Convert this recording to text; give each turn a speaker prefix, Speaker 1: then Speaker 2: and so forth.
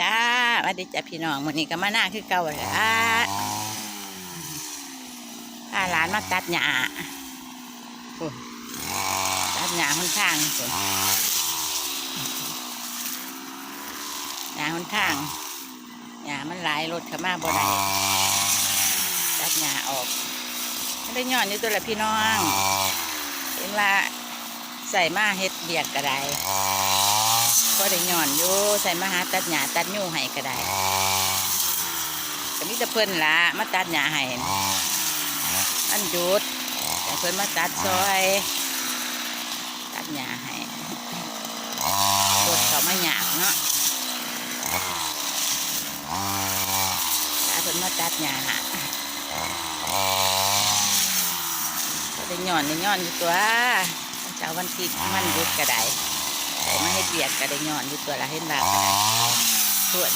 Speaker 1: จ้าสวัสดีจ้าพี่น้องวันนี้ก็มาหน้าคือเก่าเลยอะพาหลานมาตัดหญ้าตัดหญ้าหนทางหญ้าหนทางหญ้ามันหลายรถเข้ามาบ่ได้ตัดหญ้าออกไม่ได้ย้อนอยู่ตัวละพี่น้องเห็นว่าใส่มาเฮ็ดเบียกก็ได้ ก็ได้ย้อนอยู่ใส่มาหาตัดหญ้าตัดยูให้ก็ได้ก็มีแต่เพิ่นละมาตัดหญ้าให้อันหยุดแต่เพิ่นมาตัดซอย ตัดหญ้าให้รถเขามาหยากเนาะถ้าเพิ่นมาตัดหญ้าก็ได้ย้อนได้ย้อนอยู่ตัวเจ้าวันที่มันหยุดก็ได้ใส่มาให้ เบียกก็ได้ย้อนอยู่ตัวละเห็นบ่าก็ได้ส่วน